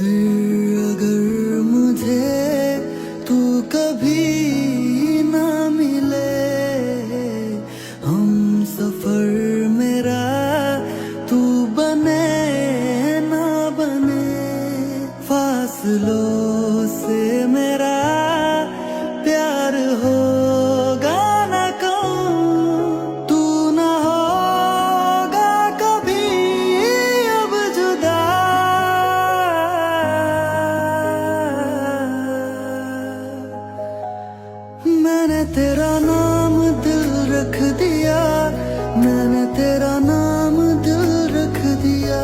फिर अगर मुझे तू कभी ना मिले। हम सफ़र मेरा तू बने ना बने। फासलों से मेरा मैंने तेरा नाम दिल रख दिया मैंने तेरा नाम दिल रख दिया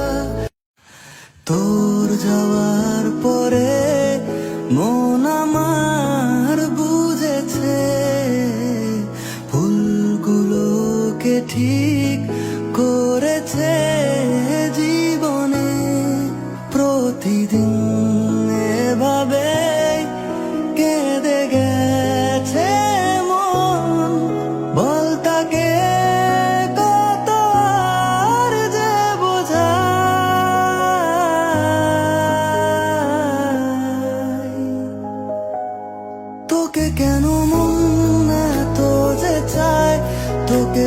তোর যাওয়ার পরে মন আমার বুঝেছে ফুলগুলোকে ঠিক করেছে জীবনে প্রতিদিন তোকে কেন মন তো যে চায়? তোকে